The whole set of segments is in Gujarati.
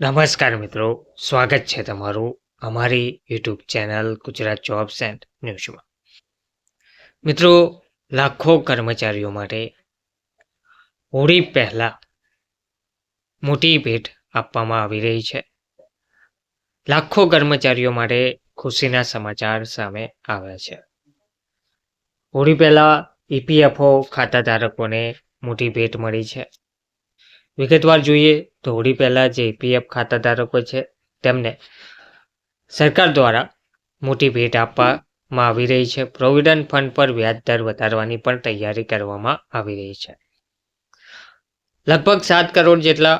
નમસ્કાર મિત્રો, સ્વાગત છે તમારું અમારી YouTube channel Gujarat jobs and ન્યૂઝમાં. મિત્રો, લાખો કર્મચારીઓ માટે હોળી પહેલા મોટી ભેટ આપવામાં આવી રહી છે. લાખો કર્મચારીઓ માટે ખુશીના સમાચાર સામે આવ્યા છે. હોળી પહેલા ઈપીએફઓ ખાતા ધારકોને મોટી ભેટ મળી છે. વિગતવાર જોઈએ તો પહેલા જે ઈપીએફ ખાતા ધારકો છે, તેમને સરકાર દ્વારા મોટી ભેટ આપવામાં આવી રહી છે. પ્રોવિડન્ટ ફંડ પર વ્યાજ દર વધારવાની પણ તૈયારી કરવામાં આવી રહી છે. લગભગ સાત કરોડ જેટલા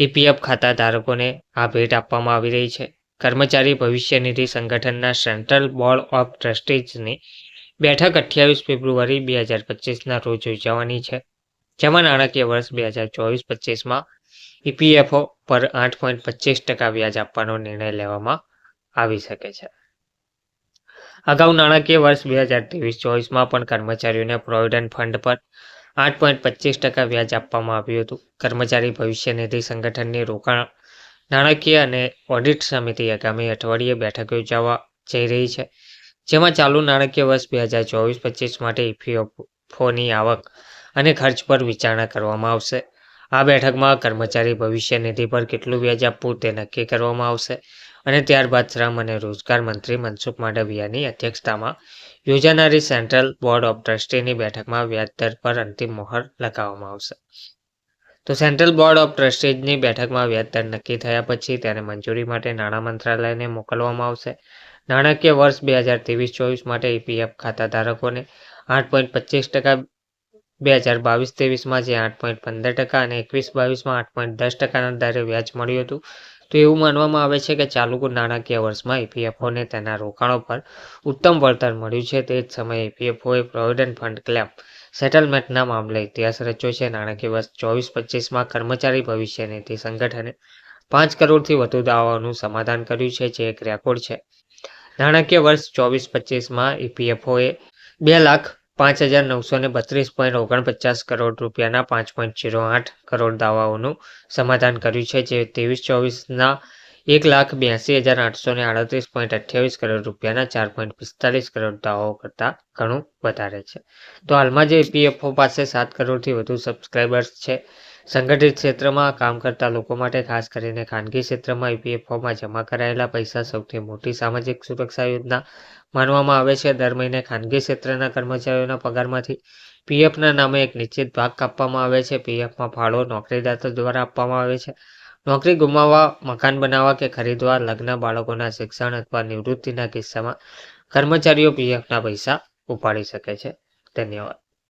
ઈપીએફ ખાતા ધારકોને આ ભેટ આપવામાં આવી રહી છે. કર્મચારી ભવિષ્ય નિધિ સંગઠનના સેન્ટ્રલ બોર્ડ ઓફ ટ્રસ્ટીઝની બેઠક અઠ્યાવીસ ફેબ્રુઆરી બે હજાર પચીસના રોજ યોજાવાની છે. જેમાં નાણાકીય વર્ષ બે હજાર ચોવીસ પચીસમાં ઈપીએફઓ પર આઠ પોઈન્ટ પચીસ ટકા વ્યાજ આપવાનો નિર્ણય લેવામાં આવી શકે છે. અગાઉ નાણાકીય વર્ષ બે હજાર ત્રેવીસ ચોવીસમાં પણ કર્મચારીઓને પ્રોવિડન્ટ ફંડ પર આઠ પોઈન્ટ પચીસ ટકા વ્યાજ આપવામાં આવ્યું હતું. કર્મચારી ભવિષ્ય નિધિ સંગઠનની રોકાણ નાણાકીય અને ઓડિટ સમિતિ આગામી અઠવાડિયે બેઠક યોજાવા જઈ રહી છે. જેમાં ચાલુ નાણાકીય વર્ષ બે હજાર ચોવીસ પચીસ માટે ઈપીએફઓની આવક અને ખર્ચ પર વિચારણા કરવામાં આવશે. આ બેઠકમાં કર્મચારી ભવિષ્ય નિધિ પર કેટલું વ્યાજ આપવું તે નક્કી કરવામાં આવશે અને ત્યારબાદ શ્રમ અને રોજગાર મંત્રી મનસુખ માંડવિયાની અધ્યક્ષતામાં યોજાનારી સેન્ટ્રલ બોર્ડ ઓફ ટ્રસ્ટીની બેઠકમાં વ્યાજ દર પર અંતિમ મોહર લગાવવામાં આવશે. તો સેન્ટ્રલ બોર્ડ ઓફ ટ્રસ્ટીઝની બેઠકમાં વ્યાજદર નક્કી થયા પછી તેને મંજૂરી માટે નાણાં મંત્રાલયને મોકલવામાં આવશે. નાણાકીય વર્ષ બે હજાર ત્રેવીસ ચોવીસ માટે ઈપીએફ ખાતા ધારકોને આઠ પોઈન્ટ પચીસ ટકા બે હજાર બાવીસ ત્રેવીસમાં જે આઠ પોઈન્ટ પંદર ટકા અને એકવીસ બાવીસમાં આઠ પોઈન્ટ દસ ટકાના દરે વ્યાજ મળ્યું હતું. તો એવું માનવામાં આવે છે કે ચાલુ નાણાકીય વર્ષમાં ઈપીએફઓને તેના રોકાણો પર ઉત્તમ વળતર મળ્યું છે તે જ સમયે ઈપીએફઓએ પ્રોવિડન્ટ ફંડ ક્લેમ સેટલમેન્ટના મામલે ઇતિહાસ રચ્યો છે. નાણાકીય વર્ષ ચોવીસ પચીસમાં કર્મચારી ભવિષ્ય નિધિ સંગઠને પાંચ કરોડથી વધુ દાવાઓનું સમાધાન કર્યું છે, જે એક રેકોર્ડ છે. નાણાકીય વર્ષ ચોવીસ પચીસમાં ઈપીએફઓએ બે લાખ પાંચ હજાર નવસો ને બત્રીસ પોઈન્ટ ઓગણપચાસ કરોડ રૂપિયાના પાંચ પોઈન્ટ જીરો આઠ કરોડ દાવાઓનું સમાધાન કર્યું છે, જે ત્રેવીસ ચોવીસના એક લાખ બ્યાસી હજાર આઠસો ને આડત્રીસ પોઈન્ટ અઠ્યાવીસ કરોડ રૂપિયાના ચાર પોઈન્ટ પિસ્તાલીસ કરોડ દાવાઓ કરતાં ઘણું વધારે છે. તો હાલમાં જે ઈપીએફઓ પાસે સાત કરોડથી વધુ સબસ્ક્રાઇબર્સ છે સંગઠિત ક્ષેત્રમાં કામ કરતા લોકો માટે ખાસ કરીને ખાનગી ક્ષેત્રમાં ઈપીએફઓમાં જમા કરાયેલા પૈસા સૌથી મોટી સામાજિક સુરક્ષા યોજના માનવામાં આવે છે. દર મહિને ખાનગી ક્ષેત્રના કર્મચારીઓના પગારમાંથી પીએફના નામે એક નિશ્ચિત ભાગ કાપવામાં આવે છે. પીએફમાં ફાળો નોકરીદાતા દ્વારા આપવામાં આવે છે. નોકરી ગુમાવવા, મકાન બનાવવા કે ખરીદવા, લગ્ન, બાળકોના શિક્ષણ અથવા નિવૃત્તિના કિસ્સામાં કર્મચારીઓ પીએફના પૈસા ઉપાડી શકે છે. ધન્યવાદ.